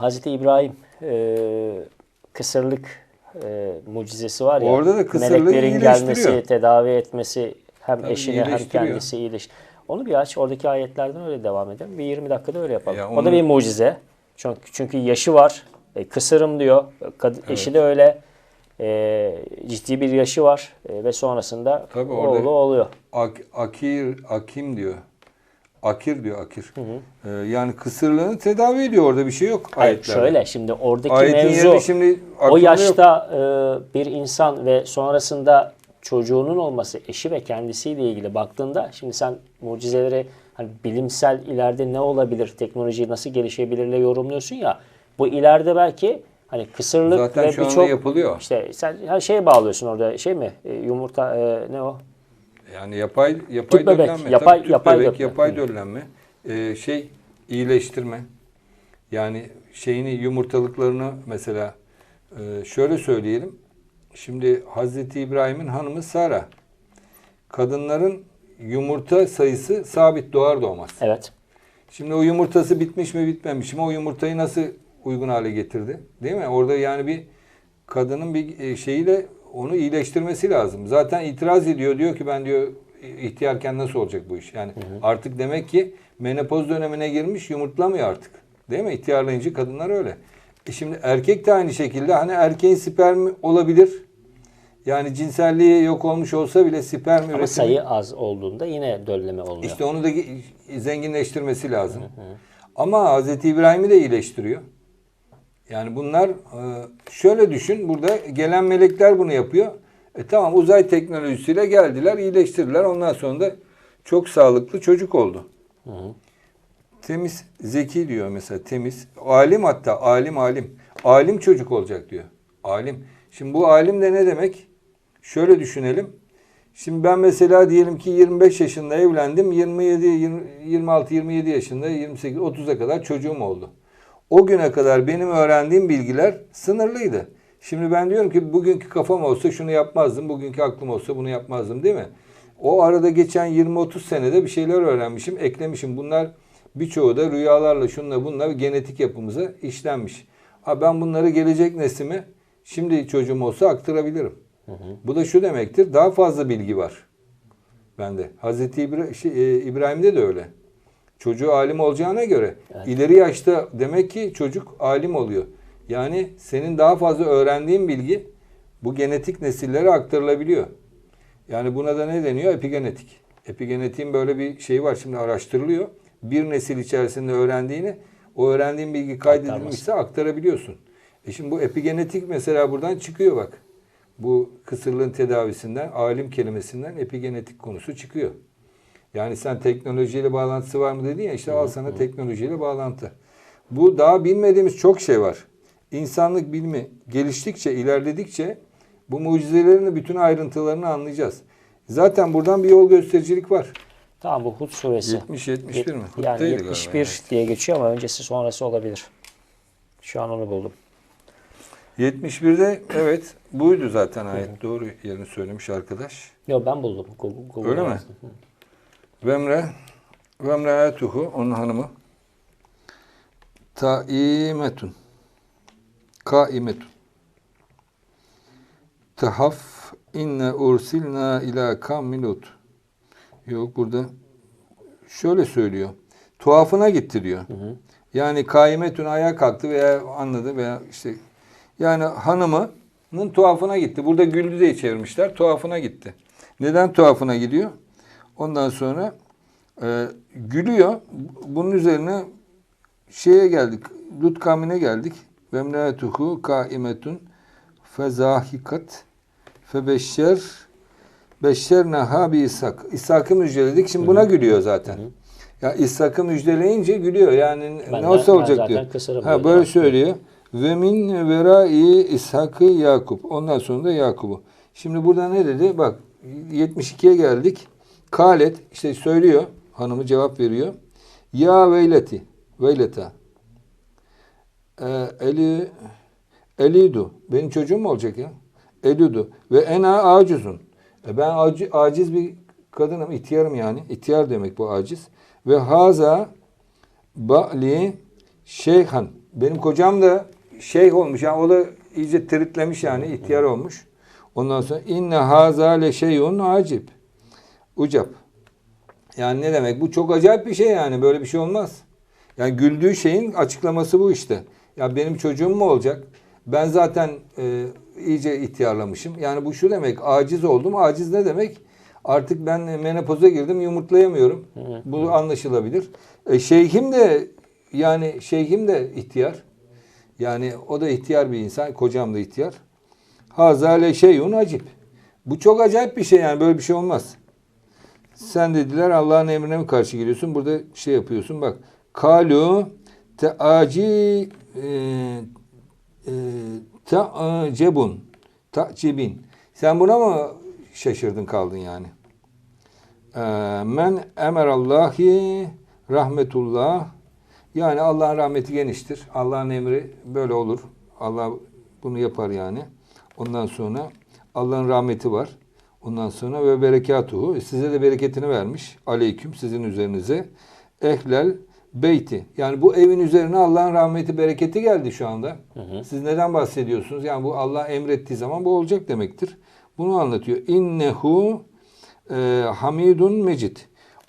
Hazreti İbrahim e, kısırlık e, mucizesi var ya. Orada da meleklerin gelmesi, tedavi etmesi hem Tabii eşine hem kendisi iyileş. Onu bir aç. Oradaki ayetlerden öyle devam edelim. Bir 20 dakikada öyle yapalım. Ya O da onu- bir mucize. Çünkü, çünkü yaşı var. E, kısırım diyor. Kad- Eşi de öyle. E, ciddi bir yaşı var. E, ve sonrasında Tabii oğlu oluyor. Ak, akir, akim diyor. Akir diyor akir. Ee, yani kısırlığını tedavi ediyor orada bir şey yok Hayır, ayetlerde. şöyle şimdi oradaki Ayetin mevzu şimdi o yok. yaşta e, bir insan ve sonrasında çocuğunun olması eşi ve kendisiyle ilgili baktığında şimdi sen mucizeleri hani bilimsel ileride ne olabilir, teknoloji nasıl gelişebilirle yorumluyorsun ya. Bu ileride belki hani kısırlık Zaten ve birçok yapılıyor. işte sen her şeye bağlıyorsun orada şey mi? E, yumurta e, ne o? Yani yapay yapay Tüp bebek, döllenme. yapay- Tabii tüp yapay bebek, döllenme. yapay döllenme. Ee, şey iyileştirme. Yani şeyini yumurtalıklarını mesela e, şöyle söyleyelim. Şimdi Hazreti İbrahim'in hanımı Sara. Kadınların yumurta sayısı sabit doğar doğmaz. Evet. Şimdi o yumurtası bitmiş mi bitmemiş mi o yumurtayı nasıl uygun hale getirdi? Değil mi? Orada yani bir kadının bir e, şeyiyle onu iyileştirmesi lazım. Zaten itiraz ediyor diyor ki ben diyor ihtiyarken nasıl olacak bu iş? Yani artık demek ki menopoz dönemine girmiş yumurtlamıyor artık. Değil mi? İhtiyarlayınca kadınlar öyle. E şimdi erkek de aynı şekilde hani erkeğin spermi olabilir. Yani cinselliği yok olmuş olsa bile sperm Ama üretimi sayı az olduğunda yine dölleme oluyor. işte onu da zenginleştirmesi lazım. Ama Hz. İbrahim'i de iyileştiriyor. Yani bunlar e, şöyle düşün burada gelen melekler bunu yapıyor. E tamam uzay teknolojisiyle geldiler iyileştirdiler. Ondan sonra da çok sağlıklı çocuk oldu. Temiz, zeki diyor mesela temiz. Alim hatta alim alim. Alim çocuk olacak diyor. Alim. Şimdi bu alim de ne demek? Şöyle düşünelim. Şimdi ben mesela diyelim ki 25 yaşında evlendim. 27, 20 26, 27 yaşında 28, 30'a kadar çocuğum oldu. O güne kadar benim öğrendiğim bilgiler sınırlıydı. Şimdi ben diyorum ki bugünkü kafam olsa şunu yapmazdım. Bugünkü aklım olsa bunu yapmazdım değil mi? O arada geçen 20-30 senede bir şeyler öğrenmişim, eklemişim. Bunlar birçoğu da rüyalarla şunla bunla genetik yapımıza işlenmiş. Ha ben bunları gelecek neslime şimdi çocuğum olsa aktarabilirim. Bu da şu demektir. Daha fazla bilgi var bende. Hazreti İbra- şey, e, İbrahim'de de öyle. Çocuğu alim olacağına göre ileri yaşta demek ki çocuk alim oluyor. Yani senin daha fazla öğrendiğin bilgi bu genetik nesillere aktarılabiliyor. Yani buna da ne deniyor? Epigenetik. Epigenetiğin böyle bir şeyi var şimdi araştırılıyor. Bir nesil içerisinde öğrendiğini o öğrendiğin bilgi kaydedilmişse aktarabiliyorsun. E şimdi bu epigenetik mesela buradan çıkıyor bak. Bu kısırlığın tedavisinden, alim kelimesinden epigenetik konusu çıkıyor. Yani sen teknolojiyle bağlantısı var mı dedin ya işte al sana teknolojiyle bağlantı. Bu daha bilmediğimiz çok şey var. İnsanlık bilimi geliştikçe, ilerledikçe bu mucizelerin bütün ayrıntılarını anlayacağız. Zaten buradan bir yol göstericilik var. Tamam bu Hud suresi. 70-71 mi? Hud Yani değildi 71 galiba, diye geçiyor ama öncesi sonrası olabilir. Şu an onu buldum. 71'de evet buydu zaten ayet. Doğru yerini söylemiş arkadaş. Yok ben buldum. Google, Google Öyle mi? Vemre Vemre Ayatuhu onun hanımı Taimetun Kaimetun Tahaf inne ursilna ila kammilut Yok burada şöyle söylüyor. Tuhafına gitti diyor. Yani kaimetun ayağa kalktı veya anladı veya işte yani hanımının tuhafına gitti. Burada güldü diye çevirmişler. Tuhafına gitti. Neden tuhafına gidiyor? Ondan sonra e, gülüyor. Bunun üzerine şeye geldik. Lut kavmine geldik. Vemnetuhu kaimetun fezahikat febeşşer beşşerneha bi İshak. İshak'ı müjdeledik. Şimdi buna gülüyor zaten. Ya İshak'ı müjdeleyince gülüyor. Yani Ben ne olsa olacak diyor. Ha böyle söylüyor. Ve min verai İshak'ı Yakup. Ondan sonra da Yakup'u. Şimdi burada ne dedi? Bak 72'ye geldik. Kalet işte söylüyor. Hanımı cevap veriyor. Ya veyleti. Veyleta. Ee, eli Elidu. Benim çocuğum mu olacak ya? Elidu. Ve ena acizun. E ben aci- aciz bir kadınım. ihtiyarım yani. İhtiyar demek bu aciz. Ve haza ba'li şeyhan. benim kocam da şeyh olmuş. Yani o da iyice tritlemiş yani ihtiyar olmuş. Ondan sonra inne haza le şeyun acip. Ucap. Yani ne demek? Bu çok acayip bir şey yani. Böyle bir şey olmaz. Yani güldüğü şeyin açıklaması bu işte. Ya benim çocuğum mu olacak? Ben zaten e, iyice ihtiyarlamışım. Yani bu şu demek. Aciz oldum. Aciz ne demek? Artık ben menopoza girdim. Yumurtlayamıyorum. Bu anlaşılabilir. E, şeyhim de yani şeyhim de ihtiyar. Yani o da ihtiyar bir insan. Kocam da ihtiyar. Hazale şeyun acip. Bu çok acayip bir şey yani. Böyle bir şey olmaz. Sen dediler Allah'ın emrine mi karşı geliyorsun? Burada şey yapıyorsun bak. Kalu teaci e, e, teacebun ta'cibin. Sen buna mı şaşırdın kaldın yani? E, men emerallahi rahmetullah yani Allah'ın rahmeti geniştir. Allah'ın emri böyle olur. Allah bunu yapar yani. Ondan sonra Allah'ın rahmeti var. Ondan sonra ve berekatuhu size de bereketini vermiş. Aleyküm sizin üzerinize. Ehlel beyti. Yani bu evin üzerine Allah'ın rahmeti bereketi geldi şu anda. Siz neden bahsediyorsunuz? Yani bu Allah emrettiği zaman bu olacak demektir. Bunu anlatıyor. İnnehu e, hamidun mecid.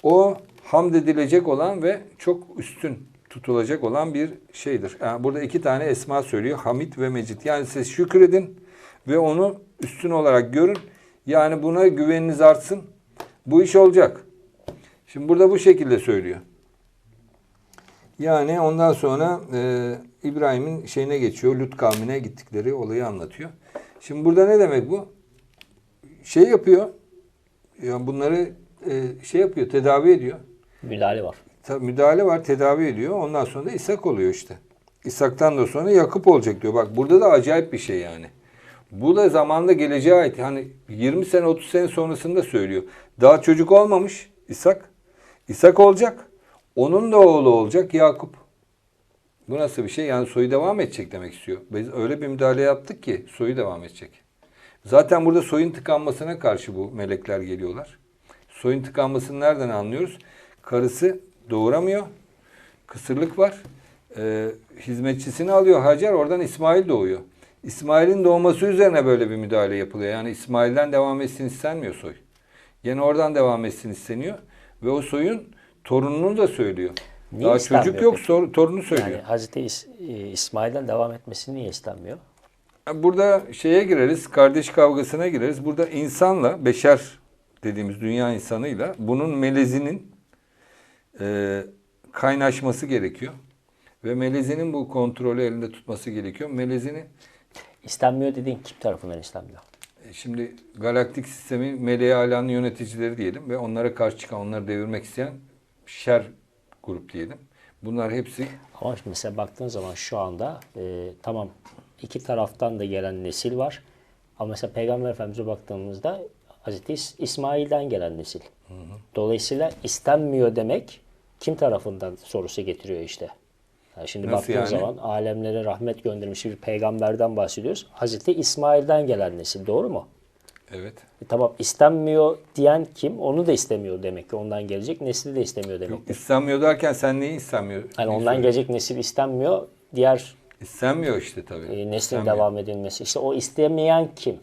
O hamd edilecek olan ve çok üstün tutulacak olan bir şeydir. Yani burada iki tane esma söylüyor. Hamid ve Mecid. Yani siz şükredin ve onu üstün olarak görün. Yani buna güveniniz artsın. Bu iş olacak. Şimdi burada bu şekilde söylüyor. Yani ondan sonra e, İbrahim'in şeyine geçiyor. Lut kavmine gittikleri olayı anlatıyor. Şimdi burada ne demek bu? Şey yapıyor. Yani bunları e, şey yapıyor, tedavi ediyor. Müdahale var. Ta- müdahale var, tedavi ediyor. Ondan sonra da İshak oluyor işte. İshak'tan da sonra Yakup olacak diyor. Bak burada da acayip bir şey yani. Bu da zamanda geleceğe ait. Hani 20 sene 30 sene sonrasında söylüyor. Daha çocuk olmamış İshak. İshak olacak. Onun da oğlu olacak Yakup. Bu nasıl bir şey? Yani soyu devam edecek demek istiyor. Biz öyle bir müdahale yaptık ki soyu devam edecek. Zaten burada soyun tıkanmasına karşı bu melekler geliyorlar. Soyun tıkanmasını nereden anlıyoruz? Karısı doğuramıyor. Kısırlık var. Ee, hizmetçisini alıyor Hacer. Oradan İsmail doğuyor. İsmail'in doğması üzerine böyle bir müdahale yapılıyor. Yani İsmail'den devam etsin istenmiyor soy. Yine oradan devam etsin isteniyor. Ve o soyun torununu da söylüyor. Niye Daha çocuk yok sor- torunu söylüyor. Yani Hazreti İs- e, İsmail'den devam etmesi niye istenmiyor? Burada şeye gireriz, kardeş kavgasına gireriz. Burada insanla, beşer dediğimiz dünya insanıyla bunun melezinin e, kaynaşması gerekiyor. Ve melezinin bu kontrolü elinde tutması gerekiyor. Melezini İstenmiyor dediğin kim tarafından istenmiyor? e, şimdi galaktik sistemi meleğe alanın yöneticileri diyelim ve onlara karşı çıkan, onları devirmek isteyen şer grup diyelim. Bunlar hepsi Ama şimdi mesela baktığın zaman şu anda e, tamam iki taraftan da gelen nesil var. Ama mesela Peygamber Efendimiz'e baktığımızda Hazreti İs- İsmail'den gelen nesil. Dolayısıyla istenmiyor demek kim tarafından sorusu getiriyor işte. Yani şimdi Nasıl baktığın yani? zaman alemlere rahmet göndermiş bir peygamberden bahsediyoruz. Hazreti İsmail'den gelen nesil doğru mu? evet E tamam istenmiyor diyen kim? Onu da istemiyor demek ki. Ondan gelecek nesli de istemiyor demek. İstenmiyor derken sen neyi istemiyor? Yani ondan söylüyorsun? gelecek nesil istenmiyor. Diğer İstenmiyor işte tabii. e, neslin İstenmiyor. devam edilmesi. İşte o istemeyen kim?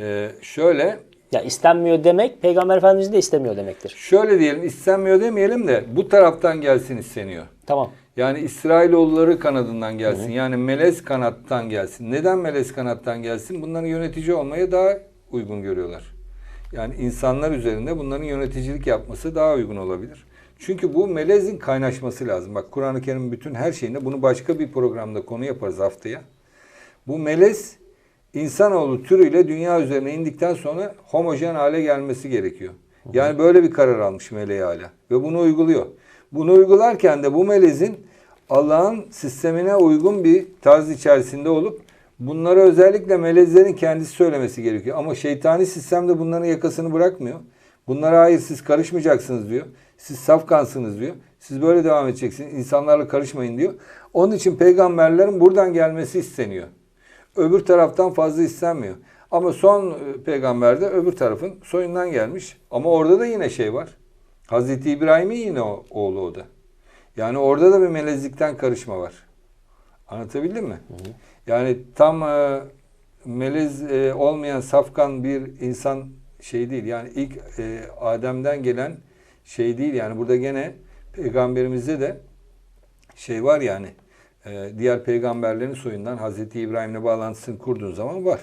Ee, şöyle Ya istenmiyor demek Peygamber Efendimiz de istemiyor demektir. Şöyle diyelim istenmiyor demeyelim de bu taraftan gelsin isteniyor. Tamam. Yani İsrailoğulları kanadından gelsin. Yani melez kanattan gelsin. Neden melez kanattan gelsin? Bunların yönetici olmaya daha uygun görüyorlar. Yani insanlar üzerinde bunların yöneticilik yapması daha uygun olabilir. Çünkü bu melezin kaynaşması lazım. Bak Kur'an-ı Kerim'in bütün her şeyinde bunu başka bir programda konu yaparız haftaya. Bu melez insanoğlu türüyle dünya üzerine indikten sonra homojen hale gelmesi gerekiyor. Yani böyle bir karar almış meleği hala ve bunu uyguluyor. Bunu uygularken de bu melezin Allah'ın sistemine uygun bir tarz içerisinde olup bunları özellikle melezlerin kendisi söylemesi gerekiyor. Ama şeytani sistem de bunların yakasını bırakmıyor. Bunlara hayır siz karışmayacaksınız diyor. Siz safkansınız diyor. Siz böyle devam edeceksiniz. İnsanlarla karışmayın diyor. Onun için peygamberlerin buradan gelmesi isteniyor. Öbür taraftan fazla istenmiyor. Ama son e, peygamber de öbür tarafın soyundan gelmiş. Ama orada da yine şey var. Hazreti İbrahim'in yine oğlu o da. Yani orada da bir melezlikten karışma var. Anlatabildim mi? Yani tam e, melez e, olmayan safkan bir insan şey değil. Yani ilk e, Adem'den gelen şey değil. Yani burada gene peygamberimizde de şey var yani e, diğer peygamberlerin soyundan Hazreti İbrahim'le bağlantısını kurduğun zaman var.